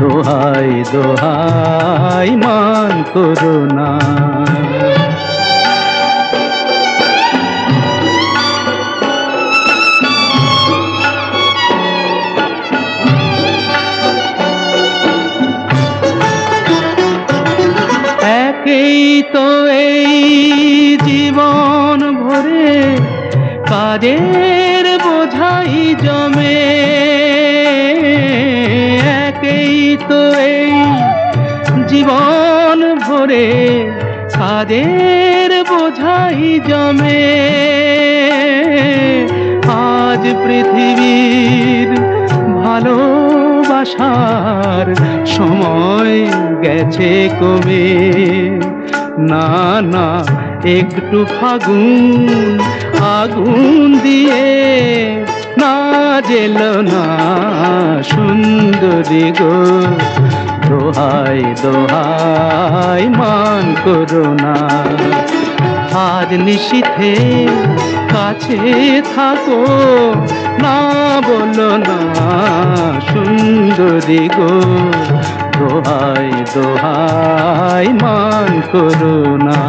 দোহাই দোহাই মান করো না। একেই তো এই জীবন ভরে কাজের বোঝাই জমে। তো এই জীবন ভরে কাজের বোঝাই জমে। আজ পৃথিবীর ভালোবাসার সময় গেছে কমে না না, একটু ফাগুন, আগুন দিয়ে জেল না সুন্দরী গো। দোহাই দোহাই, মান করো না। আজ নিশীথে কাছে থাকো, না বলো না সুন্দরী গো। দোহাই দোহাই, মান করো না।